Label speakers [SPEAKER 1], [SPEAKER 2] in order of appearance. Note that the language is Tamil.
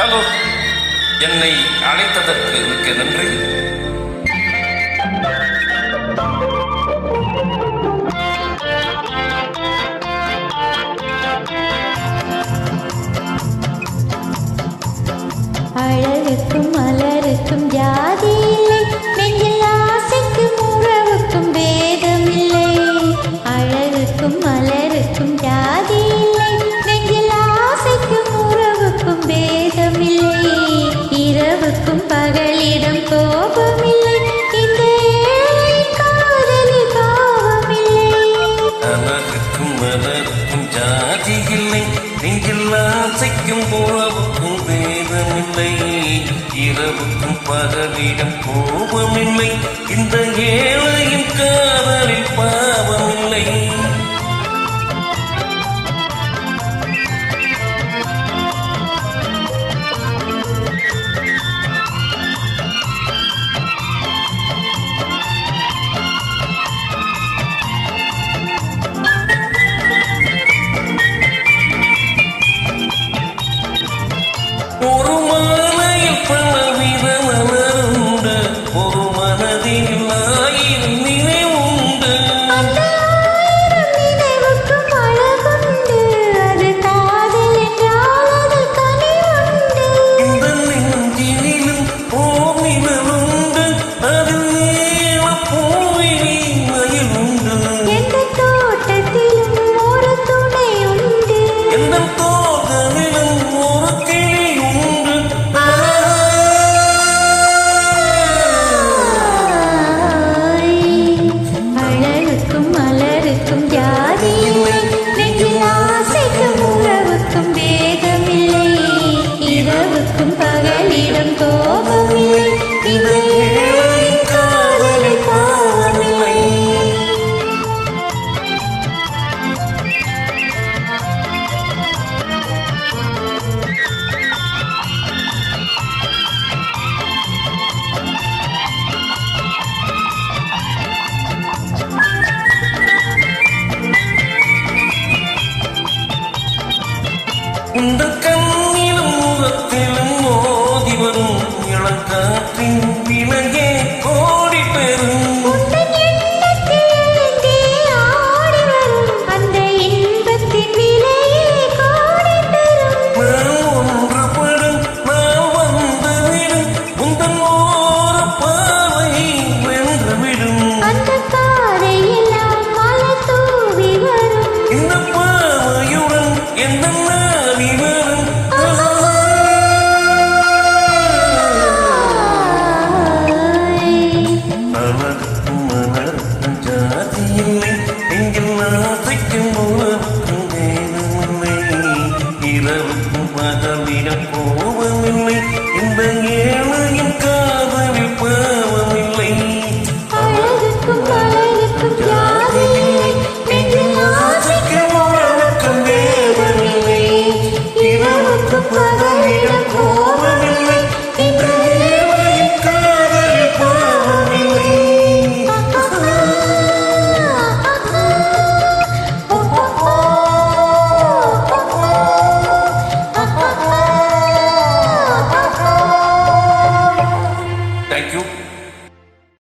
[SPEAKER 1] ஹலோ. என்னை அழைத்ததற்கு மிக்க நன்றி.
[SPEAKER 2] ஜாதியில்லை நெஞ்சில் ஆசைக்கும்
[SPEAKER 1] போலவுக்கும் வேதமில்லை. இரவுக்கும் பகலிடம் கோபமில்லை. இந்த ஏழையின் காதலில்
[SPEAKER 2] பாவம் look below. மதமிடம் கோபமில்லை. இந்த ஏழையின் காதலில் பாவமில்லை.
[SPEAKER 1] பகலிடம் கோ